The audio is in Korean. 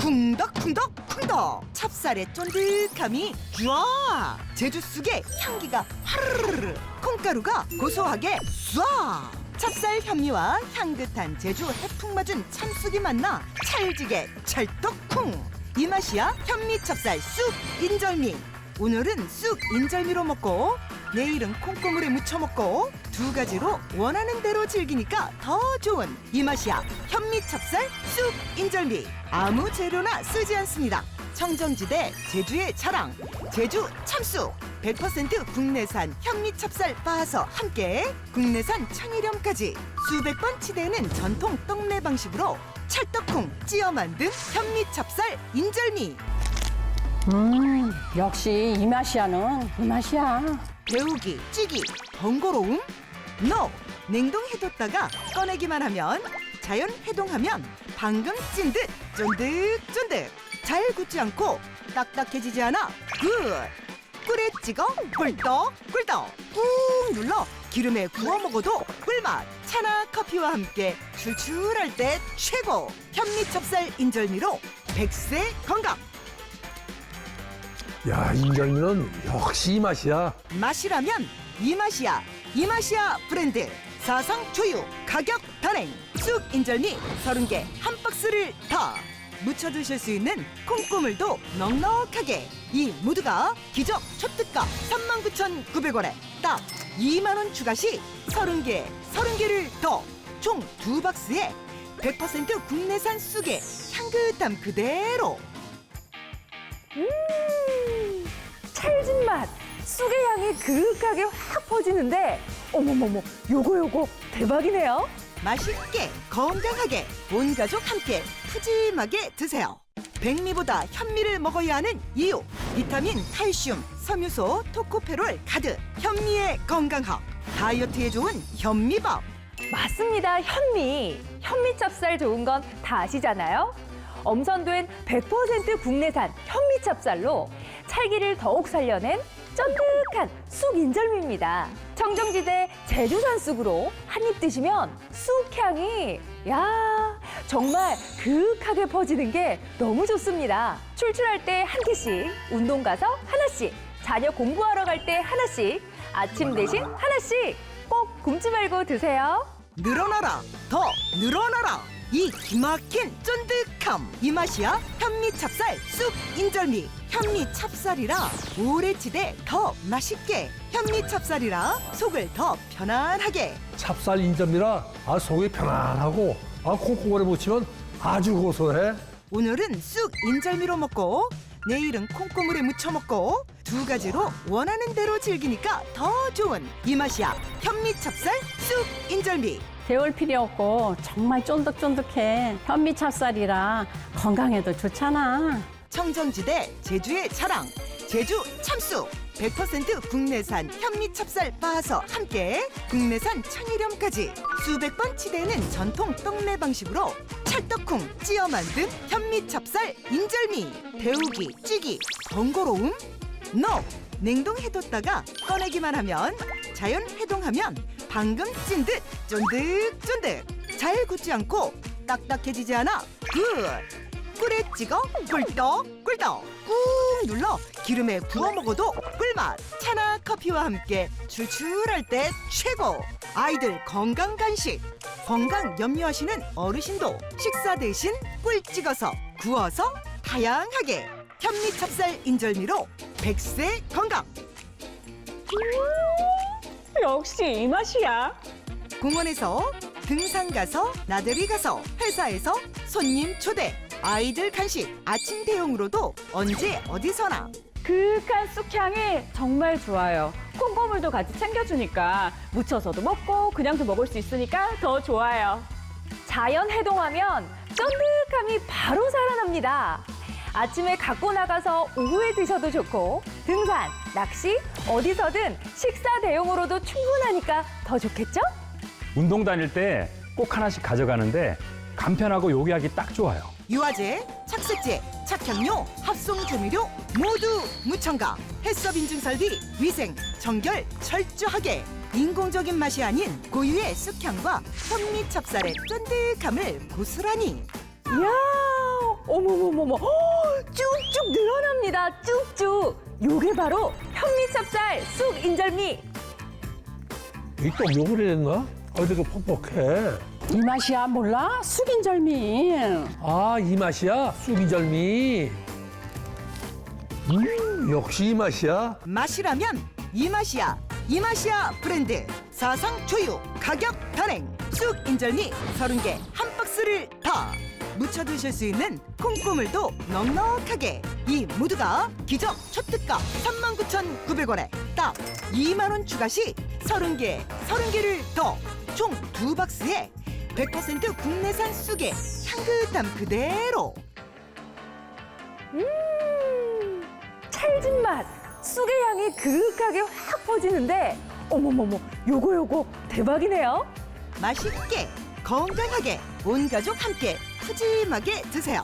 쿵덕쿵덕 쿵덕. 찹쌀의 쫀득함이 쫙 제주 쑥의 향기가 화르르르. 콩가루가 고소하게 쏴. 찹쌀 현미와 향긋한 제주 해풍 맞은 참쑥이 만나 찰지게 찰떡쿵. 이 맛이야. 현미 찹쌀 쑥 인절미. 오늘은 쑥 인절미로 먹고 내일은 콩고물에 무쳐 먹고 두 가지로 원하는 대로 즐기니까 더 좋은 이 맛이야. 현미 찹쌀 쑥 인절미. 아무 재료나 쓰지 않습니다. 청정지대 제주의 자랑 제주 참쑥 100% 국내산 현미 찹쌀 빻아서 함께 국내산 천일염까지. 수백 번 치대는 전통 떡내 방식으로 찰떡콩 찌어 만든 현미 찹쌀 인절미. 음, 역시 이 맛이야는 이 맛이야. 데우기, 찌기, 번거로움? NO! 냉동해뒀다가 꺼내기만 하면 자연 해동하면 방금 찐 듯 쫀득쫀득 잘 굳지 않고 딱딱해지지 않아 굿! 꿀에 찍어 꿀떡 꿀떡 꾹 눌러 기름에 구워 먹어도 꿀맛 차나 커피와 함께 출출할 때 최고 현미 찹쌀 인절미로 백세 건강 야, 인절미는 역시 이 맛이야. 맛이라면 이 맛이야. 이 맛이야 브랜드. 사상 초유 가격 단행. 쑥 인절미 서른 개한 박스를 다 무쳐 드실 수 있는 콩고물도 넉넉하게. 이 모두가 기적 초특가 39,900원에 딱 2만 원 추가 시 서른 개 서른 개를 더. 총 두 박스에 100% 국내산 쑥의 향긋함 그대로 찰진 맛, 쑥의 향이 그윽하게 확 퍼지는데 어머머머, 요거 요거 대박이네요. 맛있게 건강하게 온 가족 함께 푸짐하게 드세요. 백미보다 현미를 먹어야 하는 이유 비타민, 칼슘, 섬유소, 토코페롤 가득 현미의 건강학 다이어트에 좋은 현미밥 맞습니다, 현미. 현미 찹쌀 좋은 건 다 아시잖아요. 엄선된 100% 국내산 현미 찹쌀로 찰기를 더욱 살려낸 쫀득한 쑥 인절미입니다. 청정지대 제주산 쑥으로 한 입 드시면 쑥 향이 야 정말 그윽하게 퍼지는 게 너무 좋습니다. 출출할 때 한 개씩, 운동 가서 하나씩, 자녀 공부하러 갈 때 하나씩, 아침 대신 하나씩 꼭 굶지 말고 드세요. 늘어나라 더 늘어나라 이 기막힌 쫀득함. 이 맛이야. 현미 찹쌀 쑥 인절미. 현미 찹쌀이라 오래 지대 더 맛있게. 현미 찹쌀이라 속을 더 편안하게. 찹쌀 인절미라 아, 속이 편안하고 아, 콩콩물에 묻히면 아주 고소해. 오늘은 쑥 인절미로 먹고 내일은 콩고물에 무쳐 먹고 두 가지로 원하는 대로 즐기니까 더 좋은 이 맛이야. 현미 찹쌀 쑥 인절미 데울 필요 없고 정말 쫀득쫀득해. 현미 찹쌀이라 건강에도 좋잖아. 청정지대 제주의 자랑 제주 참쑥 100% 국내산 현미 찹쌀 빻아서 함께 국내산 천일염까지 수백 번 치대는 전통 떡내 방식으로 찰떡콩 찌어 만든 현미 찹쌀 인절미 데우기 찌기 번거로움 NO 냉동해뒀다가 꺼내기만 하면 자연 해동하면 방금 찐 듯 쫀득쫀득. 잘 굳지 않고 딱딱해지지 않아. 굿. 꿀에 찍어 꿀떡 꿀떡. 꾹 눌러 기름에 구워 먹어도 꿀맛. 차나 커피와 함께 출출할 때 최고. 아이들 건강 간식. 건강 염려하시는 어르신도 식사 대신 꿀 찍어서 구워서 다양하게 현미 찹쌀 인절미로 백세 건강 역시 이 맛이야. 공원에서 등산 가서 나들이 가서 회사에서 손님 초대 아이들 간식 아침 대용으로도 언제 어디서나 그윽한 쑥향이 정말 좋아요. 콩고물도 같이 챙겨주니까 무쳐서도 먹고 그냥도 먹을 수 있으니까 더 좋아요. 자연 해동하면 쫀득함이 바로 살아납니다. 아침에 갖고 나가서 오후에 드셔도 좋고 등산, 낚시 어디서든 식사 대용으로도 충분하니까 더 좋겠죠? 운동 다닐 때 꼭 하나씩 가져가는데 간편하고 요기하기 딱 좋아요. 유화제, 착색제, 착향료, 합성 조미료 모두 무첨가 해썹 인증 설비 위생 청결 철저하게 인공적인 맛이 아닌 고유의 쑥향과 현미 찹쌀의 쫀득함을 고스란히 이야, 어머머머머, 어, 쭉쭉 늘어납니다. 쭉쭉. 요게 바로 현미찹쌀 쑥 인절미. 이또 욕을 했나? 어디가 퍽퍽해. 이 맛이야 몰라? 숙인절미. 아, 이 맛이야? 쑥이절미. 음, 역시 이 맛이야. 맛이라면 이 맛이야. 이 맛이야 브랜드 사상 초유 가격 단행 쑥 인절미 30개 한 박스를 다 무쳐 드실 수 있는 콩고물도 넉넉하게 이 모두가 기적 첫 특가 39,900원에 딱 2만 원 추가 시 30개 30개를 더 총 두 박스에 100% 국내산 쑥의 향긋함 그대로 음, 찰진 맛. 쑥의 향이 그윽하게 확 퍼지는데, 어머머머, 요거 요거 대박이네요. 맛있게 건강하게 온 가족 함께 푸짐하게 드세요.